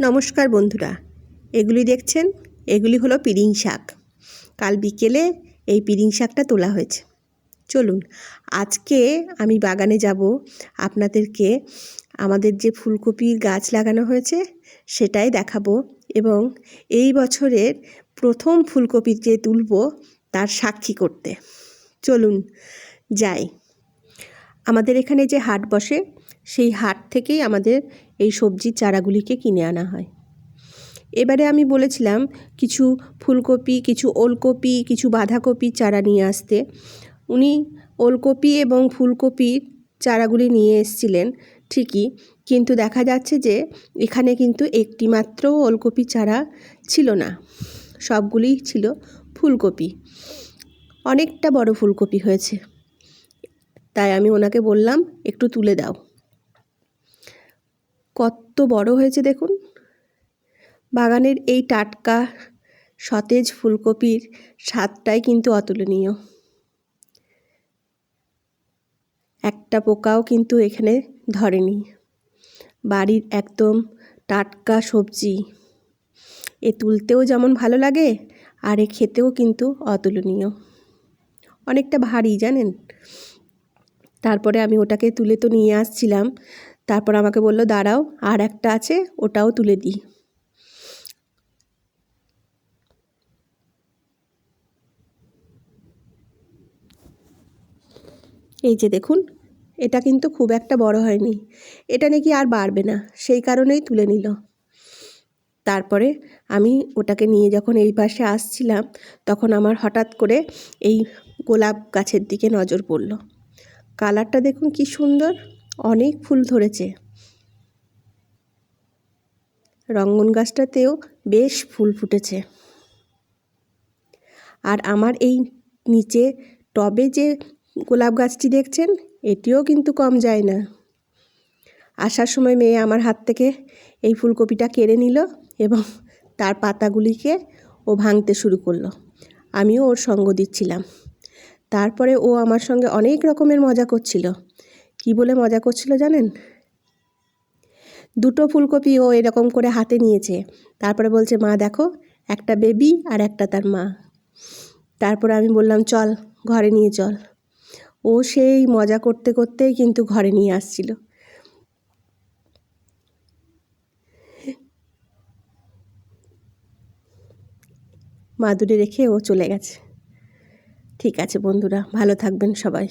নমস্কার বন্ধুরা, এগুলি দেখছেন, এগুলি হলো পিরিং শাক। কাল বিকেলে এই পিরিং শাকটা তোলা হয়েছে। চলুন, আজকে আমি বাগানে যাব, আপনাদেরকে আমাদের যে ফুলকপির গাছ লাগানো হয়েছে, সেটাই দেখাবো এবং এই বছরের প্রথম ফুলকপি যে তুলব, তার সাক্ষী করতে। চলুন, যাই। আমাদের এখানে যে হাট বসে সেই হাট থেকেই আমাদের এই সবজির চারাগুলিকে কিনে আনা হয়। এবারে আমি বলেছিলাম, কিছু ফুলকপি, কিছু ওলকপি, কিছু বাঁধাকপির চারা নিয়ে আসতে। উনি ওলকপি এবং ফুলকপির চারাগুলি নিয়ে এসেছিলেন ঠিকই, কিন্তু দেখা যাচ্ছে যে এখানে কিন্তু একটি মাত্র ওলকপি চারা ছিল না। সবগুলিই ছিল ফুলকপি। অনেকটা বড় ফুলকপি হয়েছে। তাই আমি ওনাকে বললাম, একটু তুলে দাও। কত বড় হয়েছে দেখুন। বাগানের এই টাটকা সতেজ ফুলকপির স্বাদটাই কিন্তু অতুলনীয়। একটা পোকাও কিন্তু এখানে ধরেনি। বাড়ির একদম টাটকা সবজি। এ তুলতেও যেমন ভালো লাগে, আর এ খেতেও কিন্তু অতুলনীয়। অনেকটা ভারী, জানেন? তারপরে আমি ওটাকে তুলে তো নিয়ে আসছিলাম। তারপর আমাকে বলল, দাঁড়াও, আর একটা আছে, ওটাও তুলে দিই। এই যে দেখুন, এটা কিন্তু খুব একটা বড় হয়নি। এটা নাকি আর বাড়বে না, সেই কারণেই তুলে নিল। তারপরে আমি ওটাকে নিয়ে যখন এই পাশে আসছিলাম, তখন আমার হঠাৎ করে এই গোলাপ গাছের দিকে নজর পড়ল। কালারটা দেখুন কি সুন্দর। অনেক ফুল ধরেছে। রঙ্গন গাছটাতেও বেশ ফুল ফুটেছে। আর আমার এই নিচে টবে যে গোলাপ গাছটি দেখছেন, এটিও কিন্তু কম যায় না। আসার সময় মেয়ে আমার হাত থেকে এই ফুলকপিটা কেড়ে নিল এবং তার পাতাগুলিকে ও ভাঙতে শুরু করল। আমিও ওর সঙ্গ দিচ্ছিলাম। তারপরে ও আমার সঙ্গে অনেক রকমের মজা করছিল। কি বলে মজা করছিল জানেন? দুটো ফুলকপি ও এরকম করে হাতে নিয়েছে। তারপরে বলছে, মা, দেখো, একটা বেবি আর একটা তার মা। তারপরে আমি বললাম, চল, ঘরে নিয়ে চল। ও সেই মজা করতে করতেই কিন্তু ঘরে নিয়ে আসছিল। মাদুরে রেখে ও চলে গেছে। ঠিক আছে বন্ধুরা, ভালো থাকবেন সবাই।